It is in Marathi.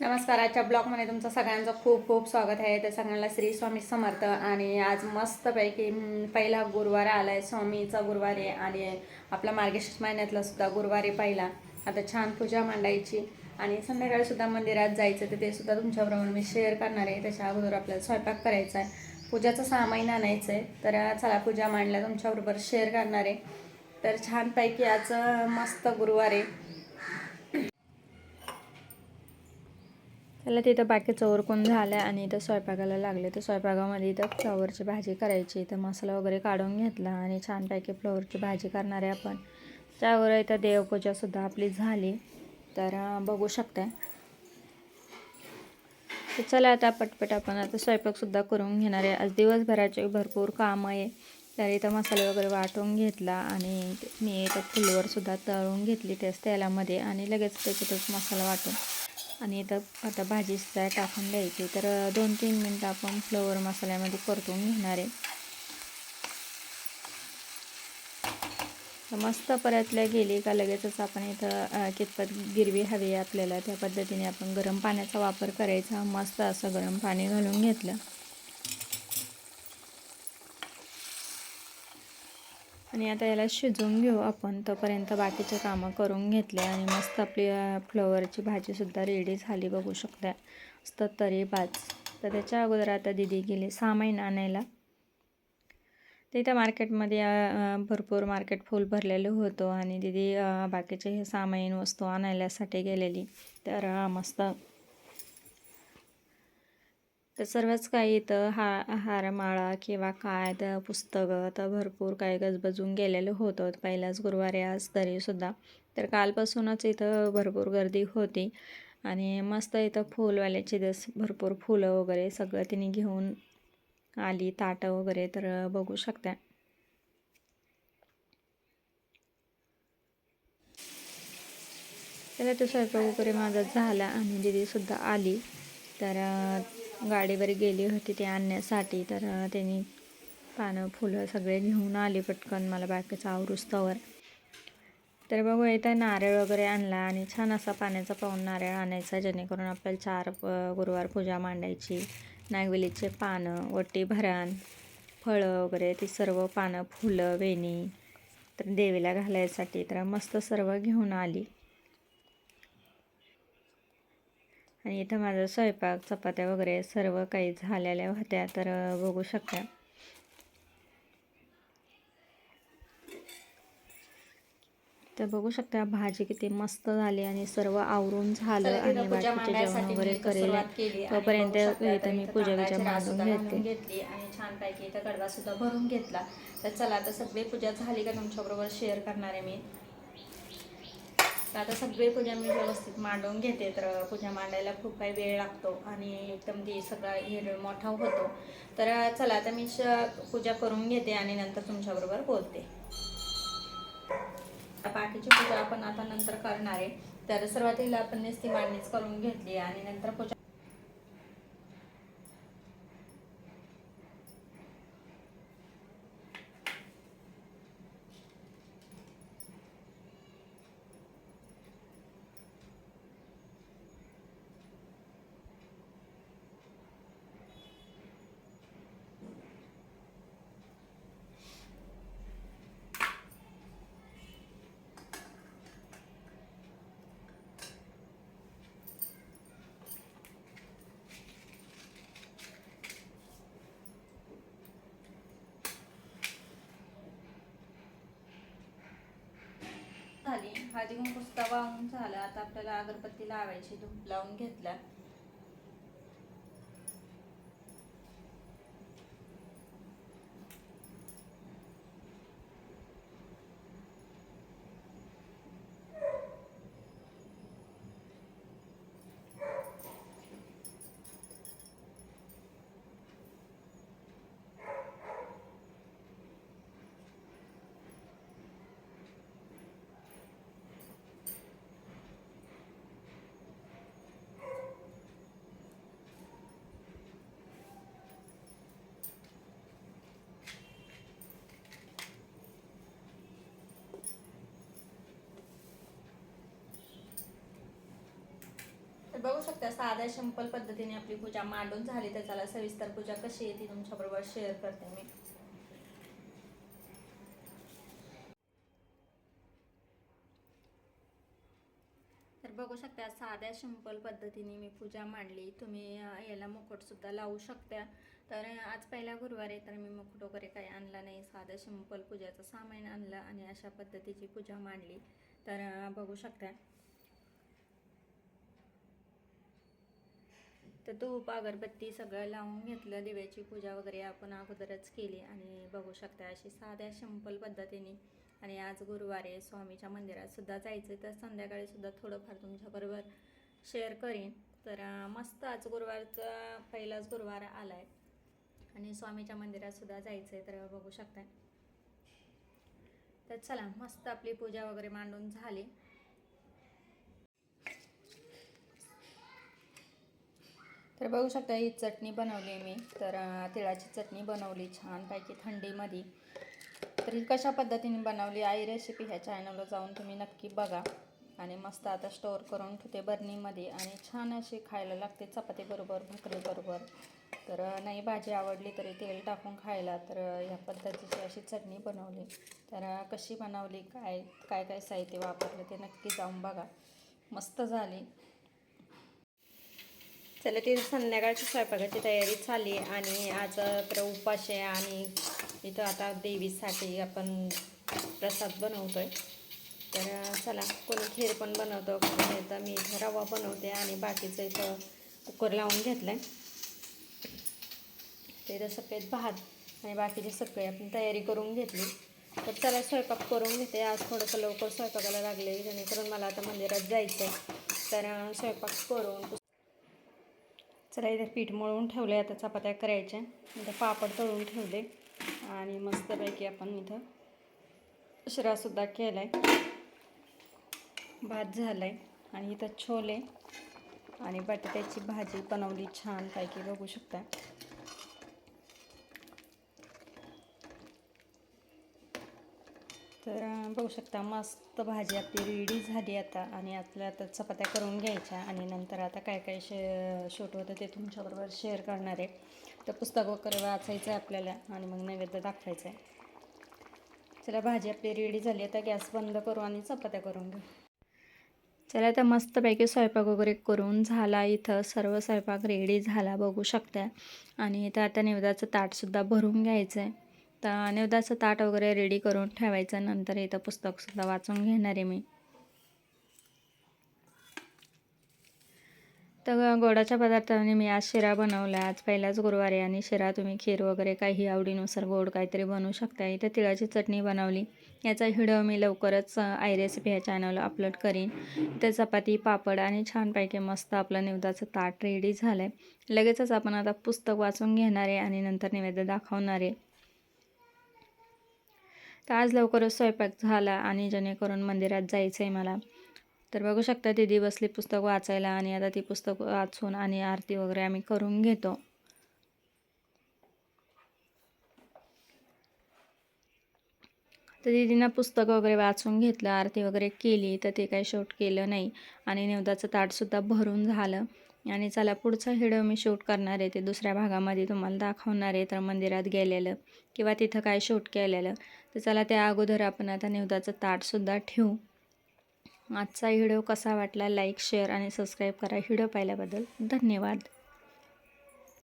नमस्कार आजच्या ब्लॉगमध्ये तुमचं सगळ्यांचं खूप खूप स्वागत आहे. तर सगळ्यांना श्री स्वामी समर्थ. आणि आज मस्तपैकी पहिला गुरुवार आला आहे स्वामीचा गुरुवार आहे आणि आपला मार्गशीर्ष महिन्यातला सुद्धा गुरुवारी पहिला. आता छान पूजा मांडायची. आणि संध्याकाळी सुद्धा मंदिरात जायचं तर ते सुद्धा तुमच्याबरोबर मी शेअर करणार आहे. त्याच्या अगोदर आपल्याला स्वयंपाक करायचा आहे. पूजेचं सहा महिना आणायचं आहे. तर चला पूजा मांडल्या तुमच्याबरोबर शेअर करणार आहे. तर छानपैकी आज मस्त गुरुवार आहे. त्याला तिथं बाकीचं ओरकून झालं आहे आणि इथं स्वयंपाकाला लागले. तर स्वयंपाकामध्ये इथं फ्लॉवरची भाजी करायची इथं मसाला वगैरे काढून घेतला आणि छानपैकी फ्लॉवरची भाजी करणार आहे आपण. त्यावर इथं देवपूजासुद्धा आपली झाली. तर बघू शकते तर चला आता पटपट आपण आता स्वयंपाकसुद्धा करून घेणार आहे. आज दिवसभराचे भरपूर काम आहे. तर इथं मसाले वगैरे वाटून घेतला आणि मी इथं फुलवरसुद्धा तळून घेतली त्याच तेलामध्ये आणि लगेच त्याच्यातच मसाला वाटून आणि इथं आता भाजीसुद्धा टाकून द्यायची. तर दोन तीन मिनटं आपण फ्लोवर मसाल्यामध्ये परतून घेणार आहे. मस्त परतल्या गेली का लगेचच आपण इथं कितपत गिरवी हवी आहे आपल्याला त्या पद्धतीने आपण गरम पाण्याचा वापर करायचा. मस्त असं गरम पाणी घालून घेतलं. आणि आता याला शिजवून घेऊ आपण. तोपर्यंत बाकीचे कामं करून घेतले आणि मस्त आपली फ्लॉवरची भाजीसुद्धा रेडी झाली बघू शकता. मस्त तरी भाज तर त्याच्या अगोदर आता दिदी गेली सामान आणायला. तर इथं मार्केटमध्ये भरपूर मार्केट फुल भरलेलं होतं आणि दिदी बाकीचे हे सामान वस्तू आणायलासाठी गेलेली. तर मस्त तर सर्वच काही इथं हा हारमाळा किंवा काय तर पुस्तकं तर भरपूर काही गजबजून गेलेलं होतं. पहिल्याच गुरुवारी आज तरीसुद्धा तर कालपासूनच इथं भरपूर गर्दी होती. आणि मस्त इथं फुलवाल्याची दस भरपूर फुलं वगैरे सगळं तिने घेऊन आली. ताटं वगैरे तर बघू शकता. त्याला तो स्वयंपाक वगैरे माझा झाला आणि दिदीसुद्धा आली. तर गाडीवर गेली होती ते आणण्यासाठी तर त्यांनी पानं फुलं सगळे घेऊन आली पटकन मला बाकीचं आवरुस्तवर. तर बघू इथं नारळ वगैरे आणला आणि छान असा पाण्याचा पाहून नारळ आणायचा जेणेकरून आपल्याला चार गुरुवार पूजा मांडायची. नागवेलीचे पानं वटी भरान फळं वगैरे ती सर्व पानं फुलं वेणी तर देवीला घालायसाठी तर मस्त सर्व घेऊन आली. आणि इथं माझा स्वयंपाक चपात्या वगैरे सर्व काही झालेल्या होत्या तर बघू शकता. तर बघू शकता भाजी किती मस्त झाली आणि सर्व आवरून झालं आणि बाकीचे जेवण वगैरे करेल. तोपर्यंत इथं मी पूजा विजा मांडून घेते घेतली. आणि छानपैकी इथं कडवा सुद्धा भरून घेतला. तर चला आता सगळी पूजा झाली का तुमच्याबरोबर? शेअर करणार आहे मी. तर आता सगळी पूजा मी व्यवस्थित मांडून घेते तर पूजा मांडायला खूप काही वेळ लागतो आणि एकदम ती सगळा हिरळ मोठा होतो. तर चला आता मी श- पूजा करून घेते आणि नंतर तुमच्याबरोबर बोलते. बाकीची पूजा आपण आता नंतर करणार आहे. तर सुरुवातीला आपण नुसती मांडणीच करून घेतली आणि नंतर पूजा झाली हळदी कुंकू वाहून झाला. आता आपल्याला अगरबत्ती लावायची धूप लावून घेतला बघू शकता साध्या सिंपल पद्धतीने आपली पूजा मांडून झाली तर त्याला सविस्तर पूजा कशी आहे ती तुमच्याबरोबर शेअर करते मी. तर बघू शकता साध्या सिंपल पद्धतीने मी पूजा मांडली. तुम्ही याला मुकुटसुद्धा लावू शकता. तर आज पहिला गुरुवार आहे तर मी मुकुट वगैरे काही आणला नाही. साध्या सिंपल पूजाचं सामान आणलं आणि अशा पद्धतीची पूजा मांडली. तर बघू शकता. तर धूप अगरबत्ती सगळं लावून घेतलं दिव्याची पूजा वगैरे आपण अगोदरच केली आणि बघू शकता अशी साध्या सिंपल पद्धतीने आणि आज गुरुवारे स्वामीच्या मंदिरातसुद्धा जायचं तर संध्याकाळीसुद्धा थोडंफार तुमच्याबरोबर शेअर करीन. तर मस्त आज गुरुवारचा पहिलाच गुरुवार आला आहे आणि स्वामीच्या मंदिरातसुद्धा जायचं आहे तर बघू शकता तर चला मस्त आपली पूजा वगैरे मांडून झाली. तर बघू शकता ही चटणी बनवली मी. तर तिळाची चटणी बनवली छानपैकी थंडीमध्ये. तर ही कशा पद्धतीने बनवली आई रेसिपी ह्या चॅनलला जाऊन तुम्ही नक्की बघा. आणि मस्त आता स्टोअर करून ठेवते बर्नीमध्ये आणि छान अशी खायला लागते चपातीबरोबर भाकरीबरोबर तर नाही भाजी आवडली तरी तेल टाकून खायला. तर ह्या पद्धतीची अशी चटणी बनवली. तर कशी बनवली काय काय काय साहित्य वापरलं ते नक्की जाऊन बघा. मस्त झाली. चला ती संध्याकाळची स्वयंपाकाची तयारी झाली आणि आज तर उपास आहे आणि इथं आता देवीसाठी आपण प्रसाद बनवतो आहे तर चला कोणी खीर पण बनवतो कोणी तर मी इथं रवा बनवते आणि बाकीचं इथं कुकर लावून घेतलं आहे ते तर सफेद भात आणि बाकीचे सगळे आपण तयारी करून घेतली. तर चला स्वयंपाक करून घेते. आज थोडंसं लवकर स्वयंपाकाला लागले जेणेकरून मला आता मंदिरात जायचं आहे तर स्वयंपाक करून चला इथे पीठ मळून आहे आता चपात्या करायच्या इथं पापड तळून ठेवले. आणि मस्तपैकी आपण इथं शिरासुद्धा केला आहे भात झाला आहे आणि इथं छोले आणि बटाट्याची भाजी बनवली छानपैकी बघू शकता. तर बघू शकता मस्त भाजी आपली रेडी झाली आता आणि आपल्या आता चपात्या करून घ्यायच्या आणि नंतर आता काय काय शे शूट होतं ते तुमच्याबरोबर शेअर करणार आहे. तर पुस्तक वगैरे वाचायचं आहे आपल्याला आणि मग नैवेद्य दाखवायचं आहे. चला भाजी आपली रेडी झाली. आता गॅस बंद करू आणि चपात्या करून घेऊ. चला आता मस्तपैकी स्वयंपाक वगैरे करून झाला. इथं सर्व स्वयंपाक रेडी झाला बघू शकता. आणि इथं आता निवेदाचं ताटसुद्धा भरून घ्यायचं आहे. तर निवेदाचं ताट वगैरे रेडी करून ठेवायचं. नंतर इथं पुस्तकसुद्धा वाचून घेणार आहे मी. तर गोडाच्या पदार्थाने मी आज शिरा बनवला. आज पहिलाच गुरुवारी आणि शिरा तुम्ही खीर वगैरे काही आवडीनुसार गोड काहीतरी बनवू शकता. इथं तिळाची चटणी बनवली. याचा व्हिडिओ मी लवकरच अ, आय रेसिपी ह्या चॅनलला अपलोड करीन. इथे चपाती पापड आणि छानपैकी मस्त आपलं निवदाचं ताट रेडी झालं आहे लगेचच आपण आता पुस्तक वाचून घेणार आहे आणि नंतर निवेद्य दाखवणार आहे. तर आज लवकरच स्वयंपाक झाला आणि जेणेकरून मंदिरात जायचं आहे मला. तर बघू शकता दीदी बसली पुस्तक वाचायला आणि आता ती पुस्तक वाचून आणि आरती वगैरे आम्ही करून घेतो. तर दीदीनं पुस्तक वगैरे वाचून घेतलं आरती वगैरे केली तर ते काही शूट केलं नाही आणि नेवदाचं ताटसुद्धा भरून झालं. आणि चला पुढचा व्हिडिओ मी शूट करणार आहे ते दुसऱ्या भागामध्ये तुम्हाला दाखवणार आहे तर मंदिरात गेलेलं किंवा तिथं काय शूट केलेलं. तर चला त्या अगोदर आपण आता निवदाचं ताटसुद्धा ठेवू. आजचा व्हिडिओ कसा वाटला लाईक शेअर आणि सबस्क्राईब करा. व्हिडिओ पाहिल्याबद्दल धन्यवाद.